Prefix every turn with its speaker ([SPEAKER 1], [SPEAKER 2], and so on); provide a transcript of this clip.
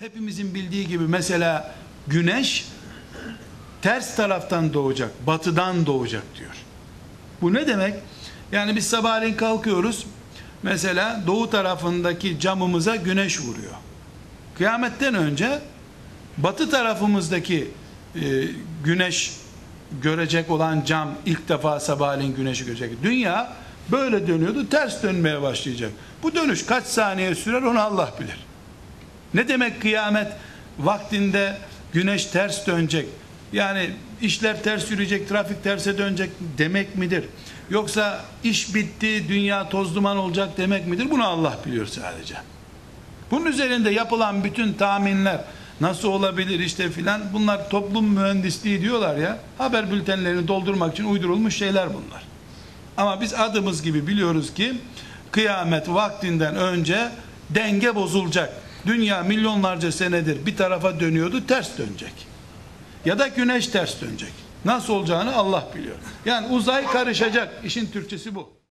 [SPEAKER 1] Hepimizin bildiği gibi mesela güneş ters taraftan doğacak, batıdan doğacak diyor. Bu ne demek? Yani biz sabahleyin kalkıyoruz. Mesela doğu tarafındaki camımıza güneş vuruyor. Kıyametten önce batı tarafımızdaki e, güneş görecek olan cam ilk defa sabahleyin güneşi görecek. Dünya böyle dönüyordu, ters dönmeye başlayacak. Bu dönüş kaç saniye sürer onu Allah bilir. Ne demek kıyamet vaktinde güneş ters dönecek? Yani işler ters yürüyecek, trafik terse dönecek demek midir? Yoksa iş bitti, dünya toz duman olacak demek midir? Bunu Allah biliyor sadece. Bunun üzerinde yapılan bütün tahminler nasıl olabilir işte filan bunlar toplum mühendisliği diyorlar ya. Haber bültenlerini doldurmak için uydurulmuş şeyler bunlar. Ama biz adımız gibi biliyoruz ki kıyamet vaktinden önce denge bozulacak. Dünya milyonlarca senedir bir tarafa dönüyordu ters dönecek. Ya da güneş ters dönecek. Nasıl olacağını Allah biliyor. Yani uzay karışacak. İşin Türkçesi bu.